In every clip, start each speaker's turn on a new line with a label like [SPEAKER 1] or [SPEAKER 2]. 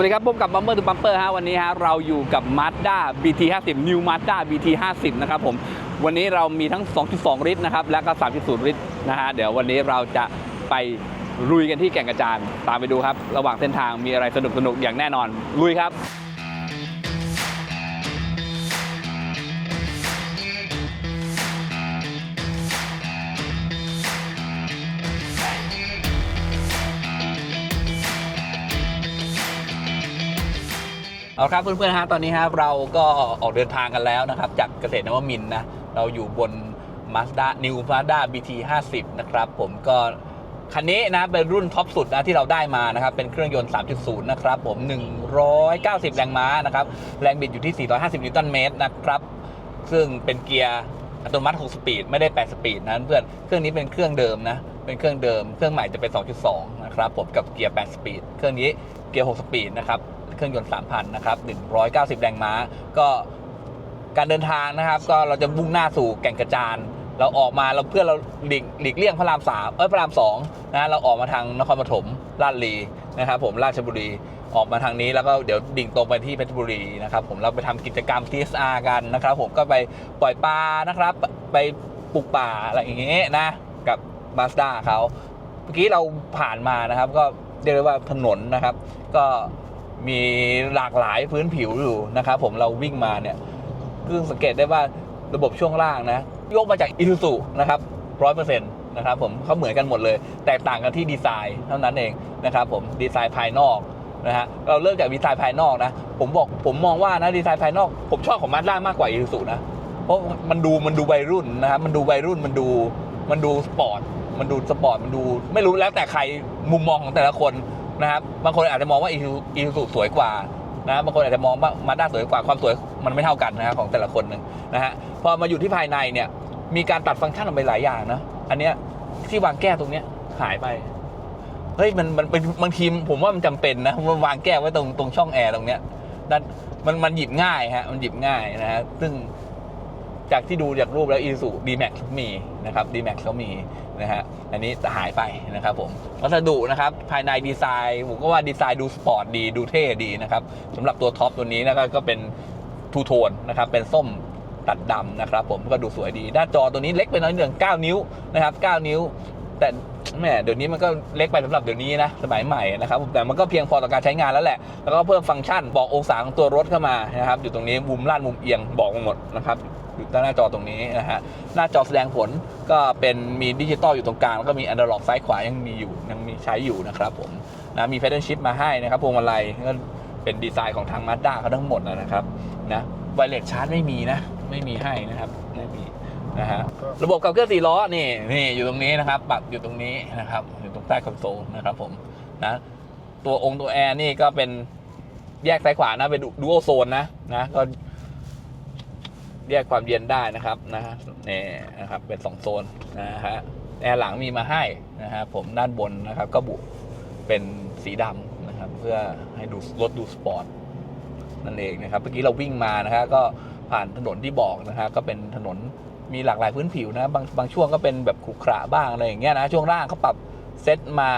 [SPEAKER 1] วัสดีครับพบกับบัมเปอร์ทูบัมเปอร์ฮะวันนี้ฮะเราอยู่กับ Mazda BT 50 New Mazda BT 50นะครับผมวันนี้เรามีทั้ง 2.2 ลิตรนะครับและก็ 3.0 ลิตรนะฮะเดี๋ยววันนี้เราจะไปลุยกันที่แก่งกระจานตามไปดูครับ ระหว่างเส้นทางมีอะไรสนุกสนุกอย่างแน่นอนลุยครับ เอาครับเพื่อนๆฮะตอนนี้ครับเราก็ออกเดินทางกันแล้วนะครับ จากเกษตรนวมินนะเราอยู่บน Mazda New Mazda BT 50นะครับ ผมก็คันนี้นะเป็นรุ่นท็อปสุดนะที่เราได้มานะครับ เป็นเครื่องยนต์ 3.0 นะครับผม 190 แรงม้านะครับ แรงบิดอยู่ที่ 450 นิวตันเมตรนะครับ ซึ่งเป็นเกียร์อัตโนมัติ 6 สปีด ไม่ได้ 8 สปีดนะเพื่อน เครื่องนี้เป็นเครื่องเดิมนะ เป็นเครื่องเดิม เครื่องใหม่จะเป็น 2.2 นะครับผมกับเกียร์ 8 สปีด เครื่องนี้เกียร์ 6 สปีดนะครับ เครื่องยนต์ 3,000 นะครับ 190 แรงม้า ก็การเดินทางนะครับ ก็เราจะมุ่งหน้าสู่แก่งกระจาน เราออกมาเราเพื่อเราหลีกหลีกเลี่ยงพระรามสามเอ้ยพระรามสองนะเราออกมาทางนครปฐมลาดลีนะครับผมราชบุรีออกมาทางนี้แล้วก็เดี๋ยวดิ่งตรงไปที่เพชรบุรีนะครับผมเราไปทำกิจกรรม TSR กันนะครับ ผมก็ไปปล่อยปลานะครับ ไปปลูกป่าอะไรอย่างเงี้ยนะกับ มาสด้าเขาเมื่อกี้เราผ่านมานะครับ ก็เรียกได้ว่าถนนนะครับ ก็มีหลากหลายพื้นผิวอยู่นะครับ ผมเราวิ่งมาเนี่ยคือสังเกตได้ว่าระบบช่วงล่างนะ ยกมาจากอิ u ซูนะครับร้อยเปอร์เซ็นต์นะครับผมเขาเหมือนกันหมดเลย แตกต่างกันที่ดีไซน์เท่านั้นเองนะครับผมดีไซน์ภายนอกนะฮะเราเริ่มจากดีไซน์ภายนอกนะ ผมบอกผมมองว่านะดีไซน์ภายนอก ผมชอบของมาด้ามากกว่าอิ u ซูนะเพราะมันดูมันดูวัยรุ่นนะครับมันดูวัยรุ่นมันดูมันดูสปอร์ต มันดูสปอร์ตมันดู ไม่รู้แล้วแต่ใครมุมมองของแต่ละคนนะครับบางคนอาจจะมองว่าอิ u ซูสวยกว่านะบางคนอาจจะมองว่ามาด้าสวยกว่าความสวยมันไม่เท่ากันนะฮะของแต่ละคนหนึ่งนะฮะพอมาอยู่ที่ภายในเนี่ยมีการตัดฟังก์ชันออกไปหลายอย่างนะอันเนี้ยที่วางแก้วตรงเนี้ยหายไปเฮ้ยมันมันเป็นบางทีผมว่ามันจำเป็นนะมันวางแก้วไว้ตรงตรงช่องแอร์ตรงเนี้ยนั่นมันมันหยิบง่ายฮะมันหยิบง่ายนะฮะซึ่ง จากที่ดูจากรูปแล้วอีซูดีแม็กมีนะครับดีแม็กเขามีนะฮะอันนี้หายไปนะครับผมวัสดุนะครับภายในดีไซน์ผมก็ว่าดีไซน์ดูสปอร์ตดีดูเท่ดีนะครับสำหรับตัวท็อปตัวนี้นะครับก็เป็นทูโทนนะครับเป็นส้มตัดดำนะครับผมก็ดูสวยดี หน้าจอตัวนี้เล็กไปน้อยหนึ่ง9นิ้วนะครับ9นิ้ว แต่แหมเดี๋ยวนี้มันก็เล็กไปสำหรับเดี๋ยวนี้นะสมัยใหม่นะครับแต่มันก็เพียงพอต่อการใช้งานแล้วแหละ แล้วก็เพิ่มฟังก์ชันบอกองศาของตัวรถเข้ามานะครับอยู่ตรงนี้มุมล่านมุมเอียงบอกหมดนะครับ อยู่ด้หน้าจอตรงนี้นะฮะหน้าจอแสดงผลก็เป็นมีดิจิตอลอยู่ตรงกลางแล้วก็มีอนาล็อกซ้ายขวายังมีอยู่ยังมีใช้อยู่นะครับผมนะมีแพดเดิลชิพมาให้นะครับพวงมาลัยก็เป็นดีไซน์ของทางมาด้าเขาทั้งหมดนะครับนะไวเลสชาร์จไม่มีนะไม่มีให้นะครับไม่มีนะฮะระบบขับเคลื่อนสี่ล้อนี่นี่อยู่ตรงนี้นะครับปรับอยู่ตรงนี้นะครับอยู่ตรงใต้คอนโซลนะครับผมนะตัวองค์ตัวแอร์นี่ก็เป็นแยกซ้ายขวานะเป็นดูโอโซนนะนะก็ แยกความเย็นได้นะครับนะฮะนี่นะครับเป็นสองโซนนะฮะแอร์หลังมีมาให้นะฮะผมด้านบนนะครับก็บุเป็นสีดำนะครับ เพื่อให้ดูรถดูสปอร์ตนั่นเองนะครับเมื่อกี้เราวิ่งมานะฮะก็ผ่านถนนที่บอกนะฮะก็เป็นถนนมีหลากหลายพื้นผิวนะบางบางช่วงก็เป็นแบบขรุขระบ้างอะไรอย่างเงี้ยนะช่วงล่างเขาปรับเซตมา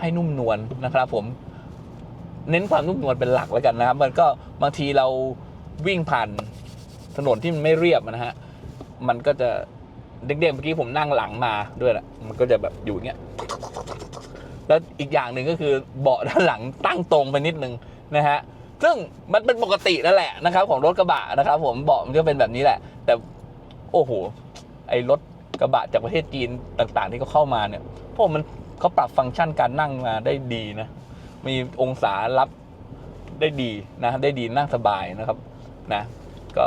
[SPEAKER 1] ให้นุ่มนวลนะครับ ผม เน้นความนุ่มนวลเป็นหลักแล้วกันนะครับ มันก็บางทีเราวิ่งผ่าน ถนนที่มันไม่เรียบนะฮะ มันก็จะเด็กๆเมื่อกี้ผมนั่งหลังมาด้วยแหละมันก็จะแบบอยู่เงี้ย แล้วอีกอย่างหนึ่งก็คือเบาะด้านหลังตั้งตรงไปนิดนึงนะฮะ ซึ่งมันเป็นปกตินั่นแหละนะครับ ของรถกระบะนะครับ ผมเบาะมันก็เป็นแบบนี้แหละ แต่โอ้โห ไอ้รถกระบะจากประเทศจีนต่าง ๆ ที่เขาเข้ามาเนี่ยพวกมันเขาปรับฟังก์ชันการนั่งมาได้ดีนะ มีองศารับได้ดีนะ ได้ดีนั่งสบายนะครับนะ ก็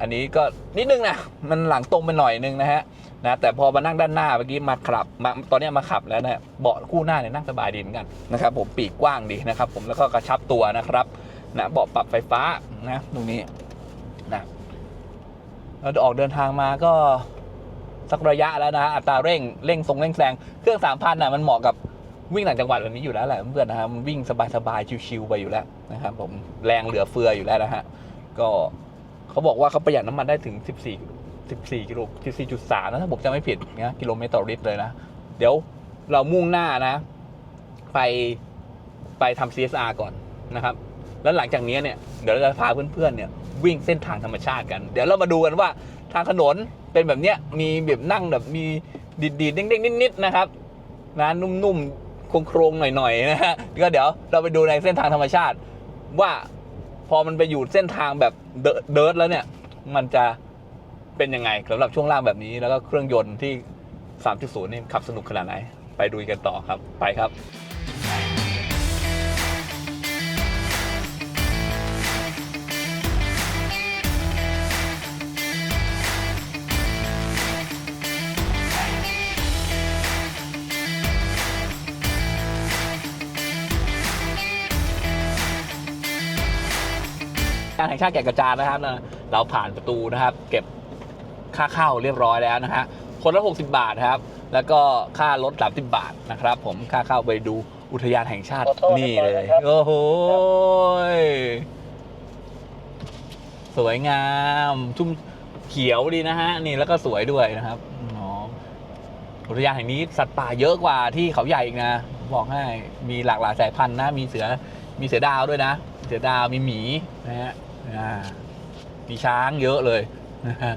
[SPEAKER 1] อันนี้ก็นิดนึงนะ มันหลังตรงไปหน่อยนึงนะฮะนะแต่พอมานั่งด้านหน้าเมื่อกี้มาขับมาตอนนี้มาขับแล้วนะเบาะคู่หน้าเนี่ยนั่งสบายดีเหมือนกันนะครับผมปีกกว้างดีนะครับ ผมแล้วก็กระชับตัวนะครับนะเบาะปรับไฟฟ้านะตรงนี้นะเราออกเดินทางมาก็สักระยะแล้วนะอัตราเร่งเร่งทรงเร่งแซงเครื่องสามพันน่ะมันเหมาะกับวิ่งต่างจังหวัดแบบนี้อยู่แล้วแหละเพื่อนนะครับมันวิ่งสบายๆชิวๆไปอยู่แล้วนะครับผมแรงเหลือเฟืออยู่แล้วนะฮะก็ เขาบอกว่าเขาประหยัดน้ำมันได้ถึง 14 14กิโล14.3นะถ้าผมจำไม่ผิดนะกิโลเมตรต่อลิตรเลยนะ เดี๋ยวเรามุ่งหน้านะ ไปไปทำ CSR ก่อนนะครับ แล้วหลังจากนี้เนี่ยเดี๋ยวเราจะพาเพื่อนๆเนี่ยวิ่งเส้นทางธรรมชาติกัน เดี๋ยวเรามาดูกันว่าทางถนนเป็นแบบเนี้ยมีแบบนั่งแบบมีดีดๆเด้งๆนิดๆนะครับนะนุ่มๆโครงๆหน่อยๆนะฮะก็เดี๋ยวเราไปดูในเส้นทางธรรมชาติว่า พอมันไปอยู่เส้นทางแบบเดิร์ดแล้วเนี่ย มันจะเป็นยังไงสำหรับช่วงล่างแบบนี้ แล้วก็เครื่องยนต์ที่ 3.0 นี่ขับสนุกขนาดไหน ไปดูกันต่อครับ ไปครับ ห่งชาติแก่งกระจานนะครับนะเราผ่านประตูนะครับ เก็บค่าเข้าเรียบร้อยแล้วนะฮะคนละ 60 บาทนะครับ แล้วก็ค่ารถ30บาทนะครับ ผมค่าเข้าไปดูอุทยานแห่งชาติ
[SPEAKER 2] ขอโทษ
[SPEAKER 1] นี่เลย
[SPEAKER 2] ครับ
[SPEAKER 1] โอ้โหยสวยงามชุ่มเขียวดีนะฮะนี่แล้วก็สวยด้วยนะครับอ๋ออุทยานแห่งนี้สัตว์ป่าเยอะกว่าที่เขาใหญ่อีกนะ บอกให้มีหลากหลายสายพันธุ์นะ มีเสือมีเสือดาวด้วยนะ เสือดาวมีหมีนะฮะอ่า มีช้างเยอะเลยนะฮะ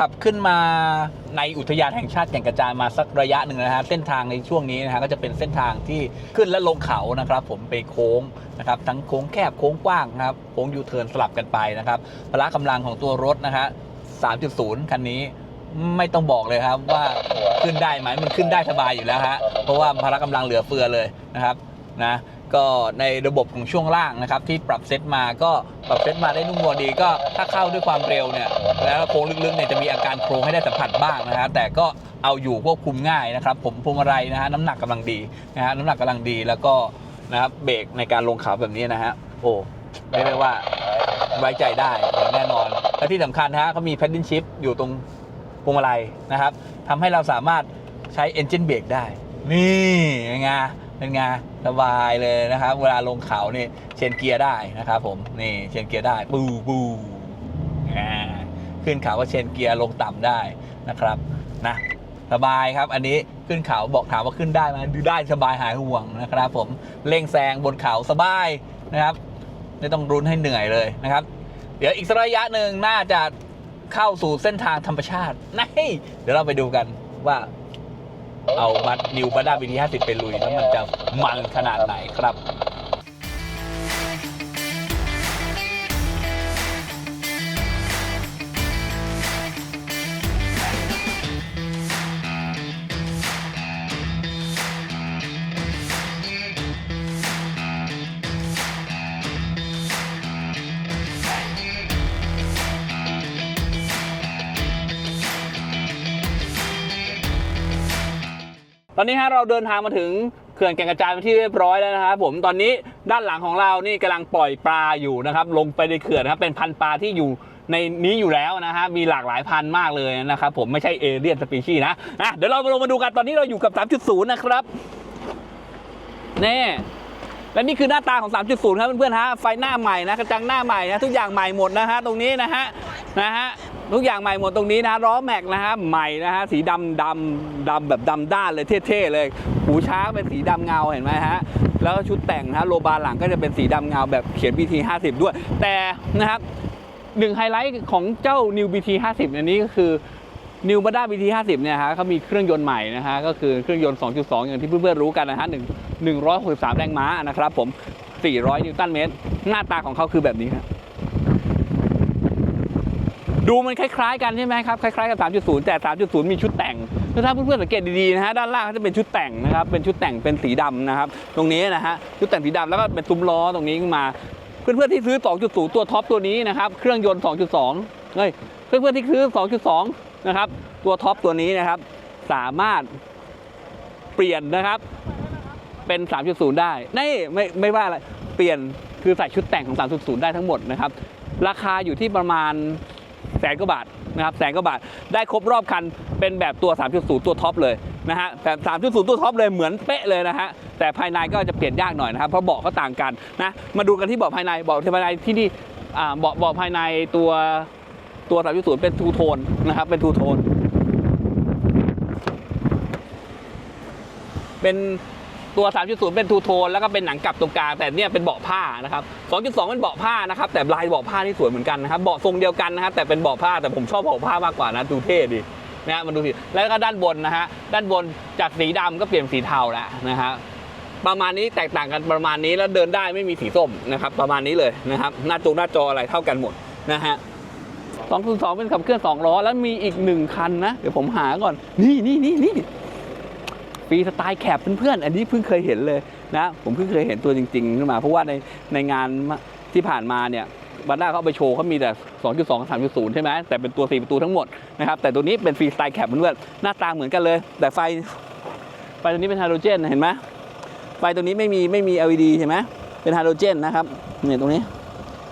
[SPEAKER 1] ขับขึ้นมาในอุทยานแห่งชาติแก่งกระจานมาสักระยะหนึ่งนะฮะเส้นทางในช่วงนี้นะฮะก็จะเป็นเส้นทางที่ขึ้นและลงเขานะครับผมไปโค้งนะครับทั้งโค้งแคบโค้งกว้างนะครับโค้งยูเทิร์นสลับกันไปนะครับพละกำลังของตัวรถนะฮะ3.0 คันนี้ไม่ต้องบอกเลยครับว่าขึ้นได้ไหมมันขึ้นได้สบายอยู่แล้วฮะเพราะว่าพละกำลังเหลือเฟือเลยนะครับนะ ก็ในระบบของช่วงล่างนะครับที่ปรับเซตมาก็ปรับเซตมาได้นุ่มนวลดีก็ถ้าเข้าด้วยความเร็วเนี่ยแล้วโค้งลึกๆเนี่ยจะมีอาการโครงให้ได้สัมผัสบ้างนะฮะแต่ก็เอาอยู่ควบคุมง่ายนะครับ ผมพวงมาลัยนะฮะน้ำหนักกำลังดีนะฮะน้ำหนักกำลังดีแล้วก็นะครับเบรกในการลงเขาแบบนี้นะฮะโอ้เรียกได้ว่าไว้ใจได้แน่นอน และที่สำคัญนะฮะเขามี paddle shift อยู่ตรงพวงมาลัยนะครับทำให้เราสามารถใช้ engine brake ได้ นี่ไง เป็นไงสบายเลยนะครับ เวลาลงเขานี่เชนเกียร์ได้นะครับผมนี่เชนเกียร์ได้ปูปูอ่าขึ้นเขาก็เชนเกียร์ลงต่ำได้นะครับนะสบายครับ อันนี้ขึ้นเขาบอกถามว่าขึ้นได้ไหมดูได้สบายหายห่วงนะครับ ผมเร่งแซงบนเขาสบายนะครับไม่ต้องรุนให้เหนื่อยเลยนะครับ เดี๋ยวอีกสักระยะหนึ่งน่าจะเข้าสู่เส้นทางธรรมชาตินี่เดี๋ยวเราไปดูกันว่า เอาบัตนิวบัตดาวินีห้าสิบไปลุยแล้วมันจะมันขนาดไหนครับ อนนี้ฮะเราเดินทางมาถึงเขื่อนแก่งกระจานเป็นที่เรียบร้อยแล้วนะครับผมตอนนี้ด้านหลังของเรานี่กำลังปล่อยปลาอยู่นะครับลงไปในเขื่อนนะครับเป็นพันปลาที่อยู่ในนี้อยู่แล้วนะฮะมีหลากหลายพันมากเลยนะครับผมไม่ใช่เอเลียนสปีชีส์นะอะเดี๋ยวเรามาลงมาดูกันตอนนี้เราอยู่กับ 3.0 นะครับนี่และนี่คือหน้าตาของ 3.0 ครับเพื่อนๆฮะไฟหน้าใหม่นะกระจังหน้าใหม่นะทุกอย่างใหม่หมดนะฮะตรงนี้นะฮะนะฮะ ทุกอย่างใหม่หมดตรงนี้นะล้อแม็กนะฮะใหม่นะฮะสีดำดำดำแบบดำด้านเลยเท่ๆเลยหูช้างเป็นสีดำเงาเห็นไหมฮะแล้วก็ชุดแต่งนะฮะโลบาร์หลังก็จะเป็นสีดำเงาแบบเขียน BT 50ด้วย แต่นะครับหนึ่งไฮไลท์ของเจ้า New BT 50อันนี้ก็คือ New m a d a BT 50เนี่ยฮะเขามีเครื่องยนต์ใหม่นะฮะก็คือเครื่องยนต์ 2.2 อย่างที่เพื่อนๆรู้กันนะฮะ1 163 แรงม้านะครับผม 400 นิวตันเมตร หน้าตาของเขาคือแบบนี้ครับ ดูมันคล้ายๆกันใช่ไหมครับคล้ายๆกับ 3.0 แต่ 3.0 มีชุดแต่งถ้าเพื่อนๆสังเกตดีๆนะฮะด้านล่างเขาจะเป็นชุดแต่งนะครับเป็นชุดแต่งเป็นสีดำนะครับตรงนี้นะฮะชุดแต่งสีดำแล้วก็เป็นซุ้มล้อตรงนี้ขึ้นมา เพื่อนๆที่ซื้อ 2.0 ตัวท็อปตัวนี้นะครับเครื่องยนต์ 2.2 เฮ้ยเพื่อนๆที่ซื้อ 2.2 นะครับตัวท็อปตัวนี้นะครับสามารถเปลี่ยนนะครับ
[SPEAKER 2] เป็น 3.0 ได้นี่ไม่ไม่ว่าอะไรเปลี่ยนคือใส่ชุดแต่งของ 3.0 ได้ทั้งหมดนะครับราคาอยู่ที่ประมาณ แสนกว่าบาทนะครับแสนกว่าบาท ได้ครบรอบคันเป็นแบบตัว 3.0 ตัวท็อปเลยนะฮะแต่3.0 ตัวท็อปเลยเหมือนเป๊ะเลยนะฮะแต่ภายในก็จะเปลี่ยนยากหน่อยนะครับเพราะเบาะก็ต่างกันนะมาดูกันที่เบาะภายในเบาะภายในที่นี่เบาะเบาะภายในตัวตัว 3.0 เป็นทูโทนนะครับเป็นทูโทนเป็น ตัว 3.0 เป็นทูโทนแล้วก็เป็นหนังกลับตรงกลางแต่เนี่ยเป็นเบาะผ้านะครับ 2.2 เป็นเบาะผ้านะครับแต่ลายเบาะผ้านี่สวยเหมือนกันนะครับเบาะทรงเดียวกันนะครับแต่เป็นเบาะผ้าแต่ผมชอบเบาะผ้ามากกว่านะดูเท่ดีนะฮะมันดูสิแล้วก็ด้านบนนะฮะด้านบนจากสีดำก็เปลี่ยนสีเทาแล้วนะฮะประมาณนี้แตกต่างกันประมาณนี้แล้วเดินได้ไม่มีสีส้มนะครับประมาณนี้เลยนะครับหน้าจงหน้าจออะไรเท่ากันหมดนะฮะ202 เป็นขับเคลื่อน2ล้อแล้วมีอีกหนึ่งคันนะเดี๋ยวผมหาก่อนนี่นี่นี่นี่ ฟรีสไตล์แคบเพื่อนๆ อันนี้เพิ่งเคยเห็นเลยนะผมเพิ่งเคยเห็นตัวจริงๆขึ้นมา เพราะว่าในในงานที่ผ่านมาเนี่ยบันด้าเขาเอาไปโชว์เขามีแต่ 2.2กับ3.0 ใช่ไหมแต่เป็นตัว 4 ประตูทั้งหมดนะครับแต่ตัวนี้เป็นฟรีสไตล์แคบเพื่อนๆหน้าตาเหมือนกันเลย แต่ไฟไฟตัวนี้เป็นไฮโดรเจนเห็นไหมไฟตัวนี้ไม่มีไม่มี LED ใช่ไหมเป็นไฮโดรเจนนะครับเนี่ยตรงนี้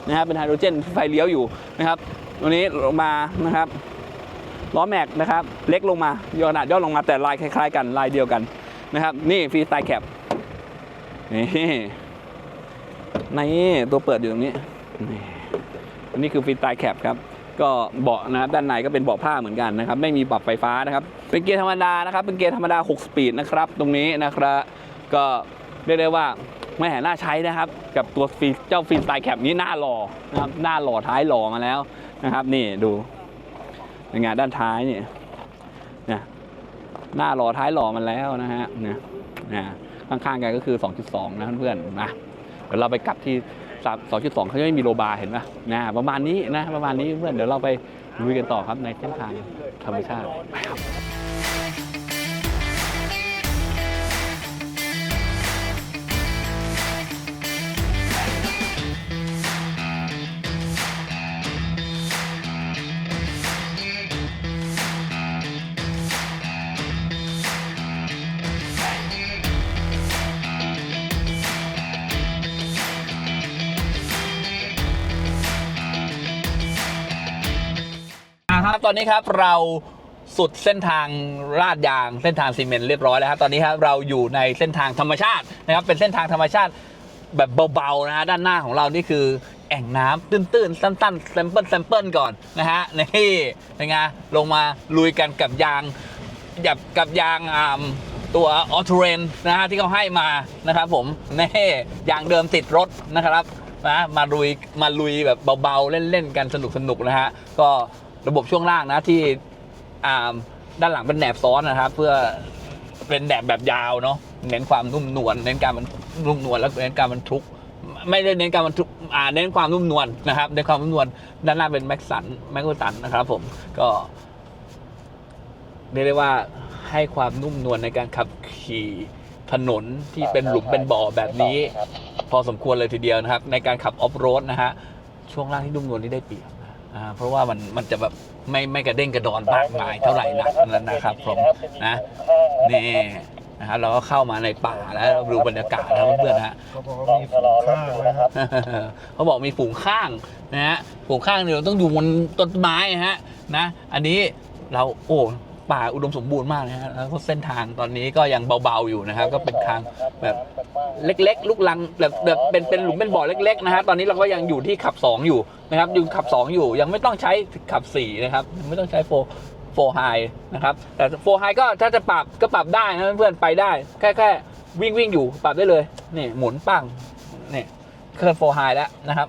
[SPEAKER 2] นะครับเป็นไฮโดรเจนไฟเลี้ยวอยู่นะครับตัวนี้ลงมานะครับ ล้อแม็กนะครับเล็กลงมาย่อขนาดย่อลงมาแต่ลายคล้ายๆ กันลายเดียวกันนะครับ นี่ฟรีสไตล์แคปนี่นี่ตัวเปิดอยู่ตรงนี้นี่อันนี้คือฟรีสไตล์แคปครับก็เบาะนะครับด้านในก็เป็นเบาะผ้าเหมือนกันนะครับไม่มีปรับไฟฟ้านะครับ เป็นเกียร์ธรรมดานะครับ เป็นเกียร์ธรรมดา 6 สปีดนะครับ ตรงนี้นะครับก็เรียกได้ว่าไม่แห่น่าใช้นะครับ กับตัวฟีเจ้าฟีสไตล์แคปนี้หน้าหล่อนะครับหน้าหล่อท้ายหล่อมาแล้วนะครับ นี่ดู เป็นงานด้านท้ายนี่นะหน้าหล่อท้ายหล่อมันแล้วนะฮะนะนะข้างๆกันก็คือ 2.2 นะเพื่อนๆนะเดี๋ยวเราไปกลับที่2.2 เขาจะไม่มีโลบาร์เห็นไหมนะประมาณนี้นะประมาณนี้เพื่อนเดี๋ยวเราไปลุยกันต่อครับในเส้นทางธรรมชาติไปครับ
[SPEAKER 1] ตอนนี้ครับเราสุดเส้นทางลาดยางเส้นทางซีเมนต์เรียบร้อยแล้วครับตอนนี้ครับเราอยู่ในเส้นทางธรรมชาตินะครับเป็นเส้นทางธรรมชาติแบบเบาๆนะฮะด้านหน้าของเรานี่คือแอ่งน้ำตื้นๆสั้นๆแซมเปิลแซมเปิลก่อนนะฮะนี่เป็นไงลงมาลุยกันกับยางกับกับยางอ่าตัวออ t เรนนะฮะที่เขาให้มานะครับผมนี่ยางเดิมติดรถนะครับนะมาลุยมาลุยแบบเบาๆเล่นๆกันสนุกๆนะฮะก็ ระบบช่วงล่างนะที่อ่าด้านหลังเป็นแหนบซ้อนนะครับ เพื่อเป็นแหนบแบบยาวเนาะเน้นความนุ่มนวลเน้นการมันนุ่มนวลแล้วเน้นการบรรทุก ไม่ได้เน้นการบรรทุกอ่าเน้นความนุ่มนวลนะครับเน้นความนุ่มนวลด้านล่างเป็นแม็กสันแม็กโกตันนะครับ ผมก็เรียกได้ว่าให้ความนุ่มนวลในการขับขี่ถนนที่เป็นหลุมเป็นบ่อแบบนี้ พอสมควรเลยทีเดียวนะครับ ในการขับออฟโรดนะฮะช่วงล่างที่นุ่มนวลนี่ได้เปรียบนะ อ่าเพราะว่ามันมันจะแบบไม่ไม่กระเด้งกระดอนมากมายเท่าไหร่นักนะครับผมนะนี่นะครับเราก็เข้ามาในป่าแล้วดูบรรยากาศนะเพื่อนๆนะฮะ
[SPEAKER 3] เขาบอกว่ามีฝูงข้างนะครับ
[SPEAKER 1] เขาบอกมีฝูงข้างนะฮะฝูงข้างเนี่ยเราต้องอยู่บนต้นไม้นะฮะนะ อันนี้เราโอ้ ป่าอุดมสมบูรณ์มากนะฮะแล้วก็เส้นทางตอนนี้ก็ยังเบาๆอยู่นะครับ ก็เป็นทางแบบเล็ก ๆ ลูกลังแบบแบบเป็นเป็นหลุมเป็นบ่อเล็กๆนะฮะตอนนี้เราก็ยังอยู่ที่ขับ 2 อยู่นะครับยังขับ 2 อยู่ยังไม่ต้องใช้ขับ4นะครับยังไม่ต้องใช้โฟโฟไฮนะครับแต่โฟไฮก็ถ้าจะปรับก็ปรับได้นะเพื่อนๆไปได้ แค่แค่วิ่งวิ่งอยู่ปรับได้เลยนี่หมุนปังนี่เครื่องโฟไฮแล้วนะครับ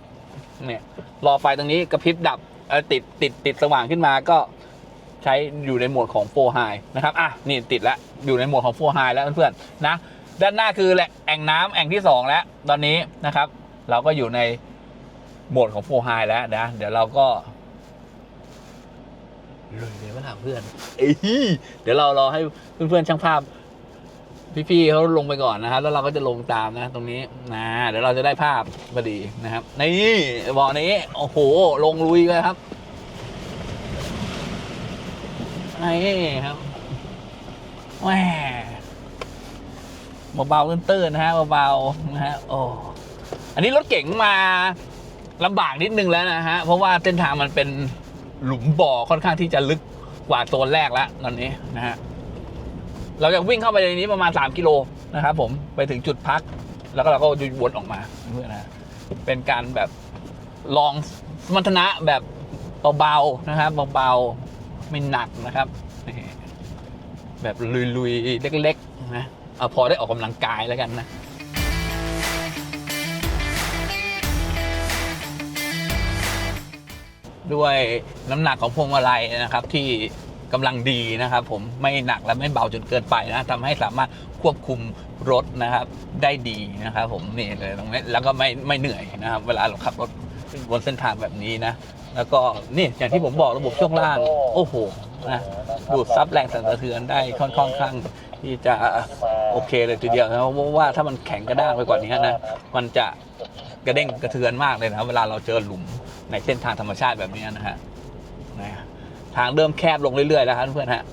[SPEAKER 1] เนี่ยรอไฟตรงนี้กระพริบดับเอ่อติดติดติดสว่างขึ้นมาก็ ใช้อยู่ในโหมดของโฟไฮนะครับอะนี่ติดแล้วอยู่ในโหมดของโฟไฮแล้วเพื่อนๆนะด้านหน้าคือแหละแอ่งน้ำแอ่งที่ 2 แล้ว ตอนนี้นะครับ เราก็อยู่ในโหมดของโฟไฮแล้วนะ เดี๋ยวเราก็เลยเลยว่าเพื่อนเอ้ยเดี๋ยวเรารอให้เพื่อนๆช่างภาพ พี่ๆเขาลงไปก่อนนะครับ แล้วเราก็จะลงตามนะ ตรงนี้นะเดี๋ยวเราจะได้ภาพพอดีนะครับนี่บ่อนี้โอ้โห ลงลุยเลยครับ นี่ครับแหมเบาๆตื้นๆนะฮะเบาๆนะฮะโอ้อันนี้รถเก๋งมาลำบากนิดนึงแล้วนะฮะ เพราะว่าเส้นทางมันเป็นหลุมบ่อค่อนข้างที่จะลึกกว่าโซนแรกแล้วตอนนี้นะฮะ เราจะวิ่งเข้าไปในนี้ประมาณ 3 กิโลนะครับผมไปถึงจุดพัก แล้วก็เราก็วนออกมาเพื่อนะฮะเป็นการแบบลองสมรรถนะแบบเบาๆนะครับเบาๆ ไม่หนักนะครับ แบบลุยๆ เล็กๆนะเอาพอได้ออกกำลังกายแล้วกันนะด้วยน้ำหนักของพวงมาลัยนะครับที่กำลังดีนะครับ ผมไม่หนักและไม่เบาจนเกินไปนะทำให้สามารถควบคุมรถนะครับ ได้ดีนะครับ ผมนี่เลยตรงนี้แล้วก็ไม่ไม่เหนื่อยนะครับ เวลาเราขับรถบนเส้นทางแบบนี้นะ แล้วก็นี่อย่างที่ผมบอกระบบช่วงล่าง โอ้โหนะดูดซับแรงสั่นสะเทือนได้ค่อนข้างที่จะโอเคเลยทีเดียวนะเพราะว่าถ้ามันแข็งกระด้างไปกว่านี้นะมันจะกระเด้งกระเทือนมากเลยนะเวลาเราเจอหลุมในเส้นทางธรรมชาติแบบนี้นะฮะนะทางเริ่มแคบลงเรื่อยๆแล้วครับเพื่อนฮะ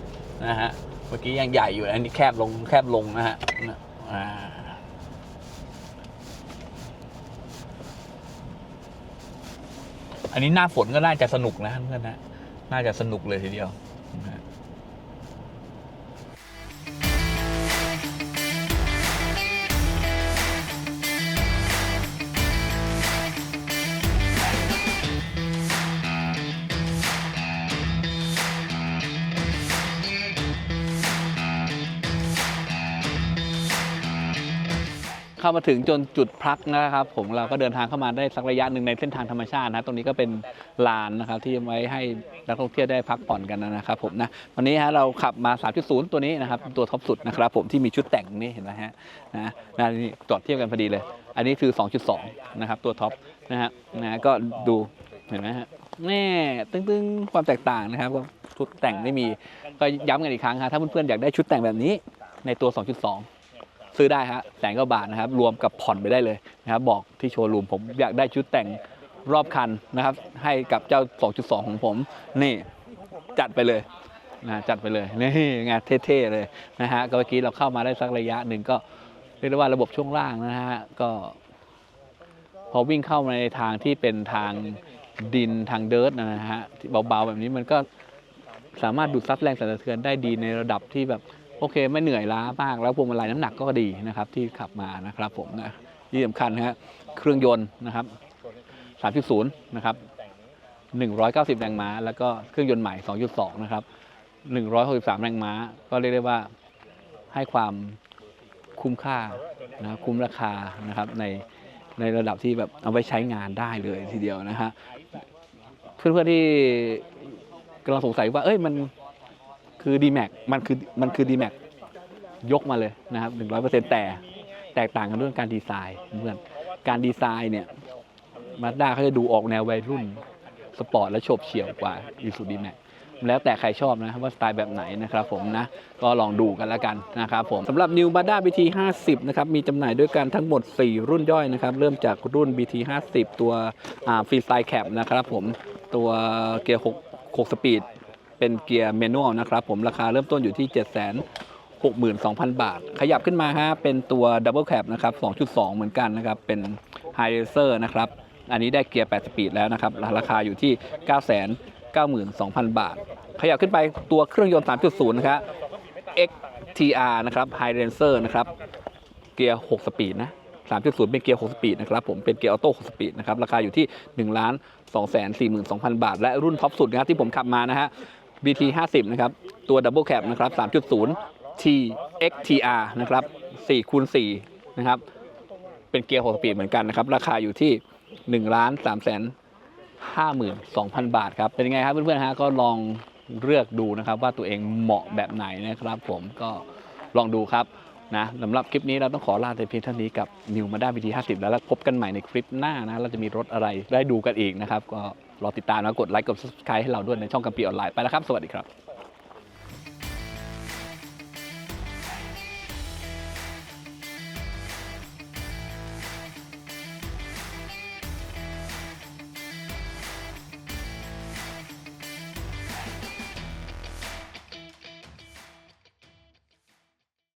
[SPEAKER 1] นะฮะเมื่อกี้ยังใหญ่อยู่อันนี้แคบลงแคบลงนะฮะนะอ่า อันนี้หน้าฝนก็น่าจะสนุกนะเพื่อนนะน่าจะสนุกเลยทีเดียวนะ เข้ามาถึงจนจุดพักนะครับ ผมเราก็เดินทางเข้ามาได้สักระยะหนึ่งในเส้นทางธรรมชาตินะตรงนี้ก็เป็นลานนะครับที่ไว้ให้นักท่องเที่ยวได้พักผ่อนกันนะครับผมนะวันนี้ฮะเราขับมา 3.0 ตัวนี้นะครับตัวท็อปสุดนะครับผมที่มีชุดแต่งนี่เห็นไหมฮะนะนี่จอดเทียบกันพอดีเลย อันนี้คือ 2.2 นะครับตัวท็อปนะฮะนะก็ดูเห็นไหมฮะแน่ตึ้งๆความแตกต่างนะครับชุดแต่งไม่มีก็ย้ำกันอีกครั้งครับถ้าเพื่อนๆอยากได้ชุดแต่งแบบนี้ในตัว 2.2 ซื้อได้ฮะแสนกว่าบาทนะครับ รวมกับผ่อนไปได้เลยนะครับ บอกที่โชว์รูมผมอยากได้ชุดแต่งรอบคันนะครับ ให้กับเจ้า 2.2 ของผม นี่จัดไปเลยนะจัดไปเลยนี่งานเท่ๆเลยนะฮะก็เมื่อกี้เราเข้ามาได้สักระยะหนึ่งก็เรียกได้ว่าระบบช่วงล่างนะฮะก็ พอวิ่งเข้ามาในทางที่เป็นทางดินทางเดิร์ทนะฮะที่เบาๆแบบนี้มันก็สามารถดูดซับแรงสั่นสะเทือนได้ดีในระดับที่แบบ โอเคไม่เหนื่อยล้ามาก แล้วพวงมาลัยน้ำหนักก็ดีนะครับที่ขับมานะครับผมนะที่สำคัญนะฮะเครื่องยนต์นะครับ3.0นะครับ190 แรงม้า แล้วก็เครื่องยนต์ใหม่ 2.2 นะครับ 163 แรงม้า ก็เรียกได้ว่าให้ความคุ้มค่านะคุ้มราคานะครับในในระดับที่แบบเอาไว้ใช้งานได้เลยทีเดียวนะฮะเพื่อนๆที่กำลังสงสัยว่า เอ้ยมัน คือ d m a x มันคือมันคือ d m a x ยกมาเลยนะครับ 100%แต่แตกต่างกันเรื่องการดีไซน์เพื่อนการดีไซน์เนี่ยมาด้าเขาจะดูออกแนววัยรุ่น สปอร์ตและโฉบเฉี่ยวกว่า i s u d m a x แล้วแต่ใครชอบนะว่าสไตล์แบบไหนนะครับผมนะ ก็ลองดูกันแล้วกันนะครับผมสำหรับ New Mazda BT 50นะครับ มีจำหน่ายด้วยกันทั้งหมด 4 รุ่นย่อยนะครับ เริ่มจากรุ่น BT 50ตัวฟรีสไตล์แคปนะครับผมตัวเกียร์ 6 6 สปีด เป็นเกียร์เมนวลนะครับผมราคาเริ่มต้นอยู่ที่ 7 6 2 0 0 0 บาท ขยับขึ้นมาฮะเป็นตัวดับเบิลแคปนะครับ 2.2 เหมือนกันนะครับ เป็นไฮเรเซอร์นะครับ อันนี้ได้เกียร์8สปีดแล้วนะครับ ราคาอยู่ที่ 9 9 2 0 0 0 บาท ขยับขึ้นไปตัวเครื่องยนต์ 3.0 นะครับ XTR นะครับ High Ranger นะครับ เกียร์ 6 สปีดนะ3.0 เป็นเกียร์ 6 สปีดนะครับผมเป็นเกียร์ออโต้ 6 สปีดนะครับ ราคาอยู่ที่1ล้าน2 4 2 0 0 0 บาท และรุ่นท็อปสุดนะครับที่ผมขับมานะฮะ BT 50นะครับ ตัว Double Cab นะครับ3.0 T XTR นะครับ4คูณ4นะครับ เป็นเกียร์6สปีดเหมือนกันนะครับ ราคาอยู่ที่ 1 ล้าน3แสน52,000 บาทครับ เป็นยังไงครับเพื่อนๆฮะก็ลองเลือกดูนะครับว่าตัวเองเหมาะแบบไหนนะครับผมก็ลองดูครับนะสำหรับคลิปนี้เราต้องขอลาแต่เพียงเท่านี้กับ New Mazda BT 50แล้วแล้วพบกันใหม่ในคลิปหน้านะ เราจะมีรถอะไรได้ดูกันอีกนะครับก็ รอติดตามนะกดไลค์กด subscribe ให้เราด้วยในช่องกัมปีออนไลน์ไปแล้วครับ สวัสดีครับ